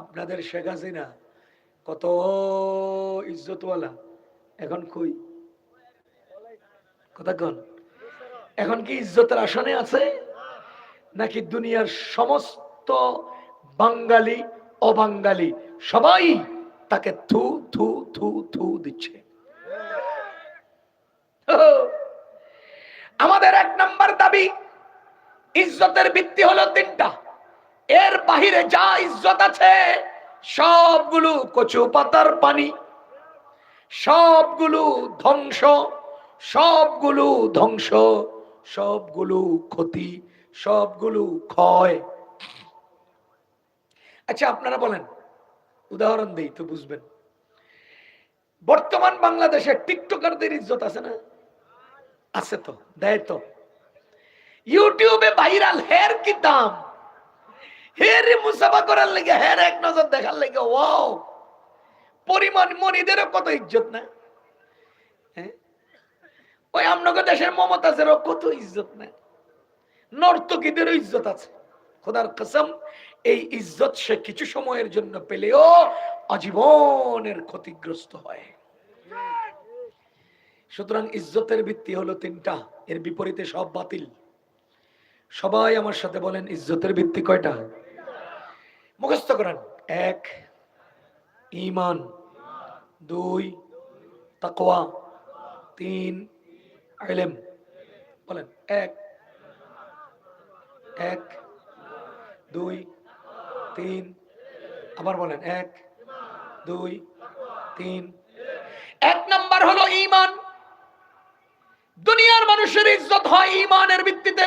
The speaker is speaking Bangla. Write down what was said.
আপনাদের শেখ হাসিনা কত ইজ্জতওয়ালা। এখন কই? কন। এখন কি ইজ্জতের আসনে আছে? নাকি দুনিয়ার সমস্ত বাঙালি অবাঙ্গালি সবাই তাকে থু থু থু থু দিচ্ছে। আমাদের এক নাম্বার দাবি, ইজ্জতের ভিত্তি হলো তিনটা। এর বাহিরে যা ইজ্জত আছে, সবগুলো কচু পাতার পানি, সবগুলো ধ্বংস সবগুলো ধ্বংস, সবগুলো ক্ষতি, সবগুলো ক্ষয়। আচ্ছা আপনারা বলেন, উদাহরণ দেই তো বুঝবেন। বর্তমান বাংলাদেশে টিকটকারদের ইজ্জত আছে না? আছে তো, দেয় তো। ইউটিউবে ভাইরাল হের কি দাম? হের মুসাফা করার লেগে হের এক নজর দেখার লেগে, ওয়াও! পরিমাণ মনিদেরও কত ইজ্জত না? হ্যাঁ? ওই আমনগর দেশের মমতাজেরও কত ইজ্জত না? নর্তকীদেরও ইজ্জত আছে। খোদার কসম, এই ইজ্জত সে কিছু সময়ের জন্য পেলেও আজীবনের ক্ষতিগ্রস্ত হয়। সুতরাং ইজ্জতের ভিত্তি হলো তিনটা, এর বিপরীতে সব বাতিল। সবাই আমার সাথে বলেন, ইজ্জতের ভিত্তি কয়টা? মুখস্থ করেন। এক ইমান দুই তাকোয়া তিন আইলেম বলেন, এক। এক, দুই, তিন। আবার বলেন, এক, দুই, তিন। এক নাম্বার হলো ইমান দুনিয়ার মানুষের ইজ্জত হয় ইমানের ভিত্তিতে।